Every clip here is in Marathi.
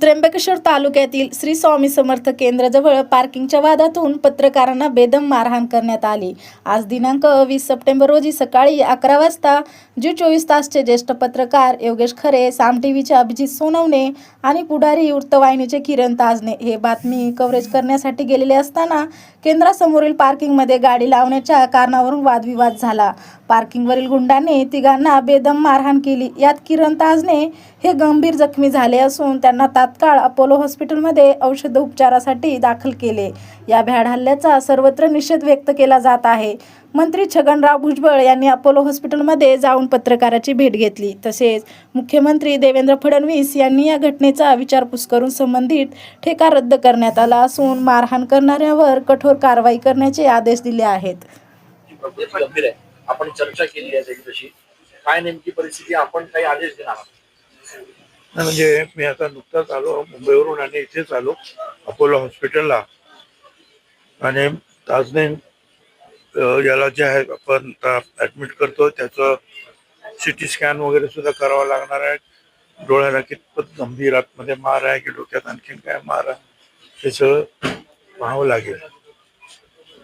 त्र्यंबकेश्वर तालुक्यातील श्री स्वामी समर्थ केंद्राजवळ पार्किंगच्या वादातून पत्रकारांना बेदम मारहाण करण्यात आली. आज दिनांक वीस सप्टेंबर रोजी सकाळी अकरा वाजता जी चोवीस तासचे ज्येष्ठ पत्रकार योगेश खरे साम टीव्हीचे अभिजित सोनवणे आणि पुढारी वृत्तवाहिनीचे किरण ताजने हे बातमी कव्हरेज करण्यासाठी गेलेले असताना केंद्रासमोरील पार्किंगमध्ये गाडी लावण्याच्या कारणावरून वादविवाद झाला. पार्किंगवरील गुंडाने तिघांना बेदम मारहाण केली. यात किरण ताजने हे गंभीर जखमी झाले असून त्यांना तात्काळ अपोलो हॉस्पिटलमध्ये औषध उपचारासाठी दाखल केले. या भ्याड हल्ल्याचा सर्वत्र निषेध व्यक्त केला जात आहे. मंत्री छगनराव भुजबळ यांनी अपोलो हॉस्पिटलमध्ये जाऊन पत्रकाराची भेट घेतली. तसेच मुख्यमंत्री देवेंद्र फडणवीस यांनी या घटनेचा विचारपूस करून संबंधित ठेका रद्द करण्यात आला असून मारहाण करणाऱ्यावर कठोर कारवाई करण्याचे आदेश दिले आहेत. आपण चर्चा केली आहे त्यांच्याशी. काय नेमकी परिस्थिती आपण काही आदेश देणार नाही, म्हणजे मी आता नुकताच आलो मुंबईवरून आणि इथेच आलो अपोलो हॉस्पिटलला. आणि ताजने याला जे आहे आपण ऍडमिट करतो त्याचं सिटी स्कॅन वगैरे सुद्धा करावं लागणार आहे. डोळ्याला कितपत गंभीर आतमध्ये मार आहे की डोक्यात आणखीन काय मार आहे हे सगळं पाहावं लागेल.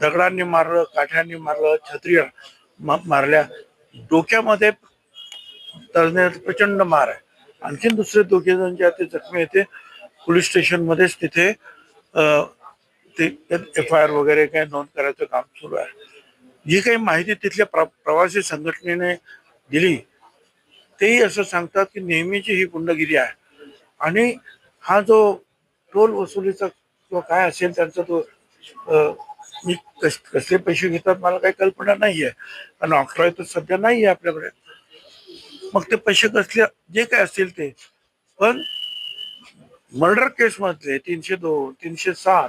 दगडांनी मारलं काठ्यांनी मारलं छत्री मा- मारल्या. डोक्यामध्ये तज्ञ प्रचंड मार आहे. आणखीन दुसरे दोघे जण जे आहेत ते जखमी येते पोलीस स्टेशनमध्येच तिथे ते एफ आय आर वगैरे काय नोंद करायचं काम सुरू आहे. जी काही माहिती तिथल्या प्र प्रवासी संघटनेने दिली तेही असं सांगतात की नेहमीची ही गुंडगिरी आहे. आणि हा जो टोल वसुलीचा किंवा काय असेल त्यांचा तो मी कस कसले पैसे घेतात मला काही कल्पना नाही आहे कारण ऑक्ट्रॉय तर सध्या नाही आहे आपल्याकडे. मग ते पैसे कसले जे काय असतील ते. पण मर्डर केस मधले तीनशे दोन तीनशे सात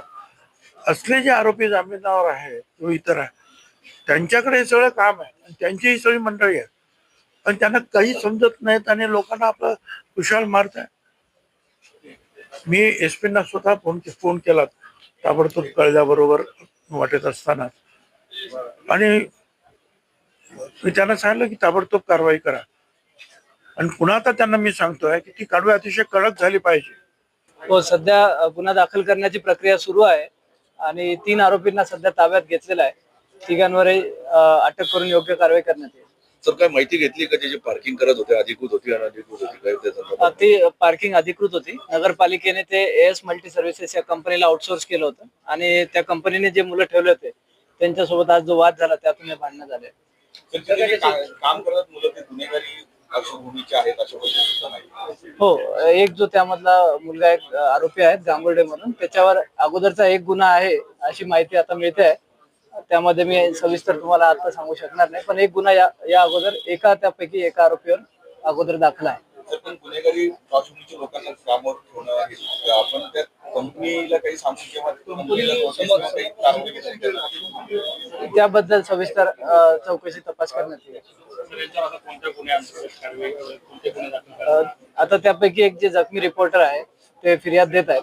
असले जे आरोपी जामिनावर आहेत किंवा इतर आहे त्यांच्याकडे हे सगळं काम आहे. आणि त्यांची ही सगळी मंडळी आहे. पण त्यांना काही समजत नाहीत आणि लोकांना आपलं कुशाल मारत आहे. मी एस पीना स्वतः फोन फोन केला ताबडतोब कळल्याबरोबर वाटत असताना. आणि मी त्यांना सांगितलं की ताबडतोब कारवाई करा. आणि पुन्हा आता त्यांना मी सांगतोय की ती कारवाई अतिशय कडक झाली पाहिजे. हो सध्या गुन्हा दाखल करण्याची प्रक्रिया सुरू आहे आणि तीन आरोपींना सध्या ताब्यात घेतलेला आहे. तिघांवरही अटक करून योग्य कारवाई करण्यात येईल. सर काय माहिती घेतली का त्याची पार्किंग करत होते अधिकृत होती अनधिकृत होती काय त्या अ, संदर्भात? ती पार्किंग अधिकृत होती. नगरपालिकेने ते एस मल्टी सर्व्हिसेस या कंपनीला आउटसोर्स केलं होतं. आणि त्या कंपनीने जे मुलं ठेवले होते त्यांच्यासोबत आज जो वाद झाला त्यातून हे भांडणं झाले. काम करत मुलं ते गुन्हेगारी पार्श्वभूमीचे आहेत अशा पद्धतीचं नाही. हो एक जो त्यामधला मुलगा एक आरोपी आहे गांगुर्डे म्हणून त्याच्यावर अगोदरचा एक गुन्हा आहे अशी माहिती आता मिळते आहे. त्यामध्ये मी सविस्तर तुम्हाला आता सांगू शकणार नाही पण एक गुन्हा या या अगोदर एका त्यापैकी एका आरोपीवर अगोदर दाखला आहे. तर पण गुन्हेगारी पार्श्वभूमीच्या लोकांना कामावर ठेवणं हे आपण त्या कंपनीला काही सांगू किंवा कंपनीला notice किंवा काही कारवाई केली नाही. त्याबद्दल सविस्तर चौकशी तपास करण्यात येईल. आता त्यापैकी एक जे जखमी रिपोर्टर आहे ते फिर्याद देत आहेत.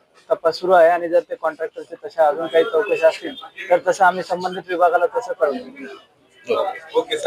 तपास सुरू आहे आणि जर ते कॉन्ट्रॅक्टरचे तशा अजून काही चौकशी असतील तर तसं आम्ही संबंधित विभागाला तसं कळवू. ओके